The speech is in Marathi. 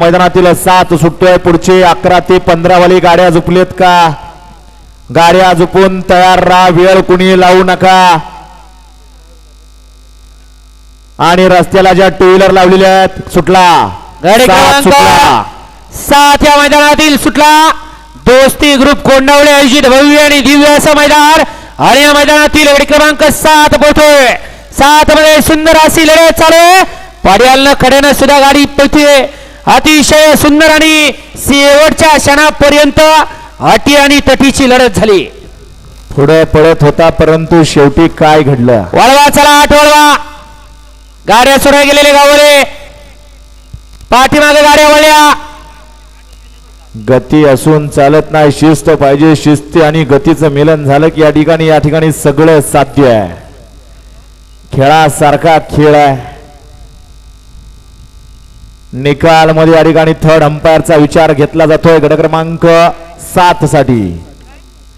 मैदानातील सात सुट्टोय पुढचे अकरा ते पंधरा वाली गाड्या झुपलेत का? गाड्या झुपून तयार राहा वेळ कुणी लावू नका. आणि रस्त्याला ज्या टू व्हीलर लावलेल्या आहेत सुटला. गाडी सात क्रमांक सुटला. सात या मैदानातील सुटला. दोस्ती ग्रुप कोंडावळे आयोजित भव्य आणि दिव्य असं मैदान. आणि या मैदानातील गडी क्रमांक सात पोहतोय सात मध्ये सुंदर अशी लढत चालू पाड्यालनं कड्यानं सुद्धा गाडी पोहते अतिशय सुंदर आणि शेवटच्या क्षणापर्यंत अटी आणि तटीची लढत झाली. पुढे पळत होता परंतु शेवटी काय घडलं? वळवा चला आठ वळवा. गाड्या सुरू गेलेले गावले पाठीमागे गाड्या वळल्या. गती असून चालत नाही शिस्त पाहिजे. शिस्ती आणि गतीचं मिलन झालं की या ठिकाणी या ठिकाणी सगळं साध्य आहे. खेळासारखा खेळ आहे. निकाल मध्ये या ठिकाणी थर्ड अंपायरचा विचार घेतला जातोय. गट क्रमांक सात साठी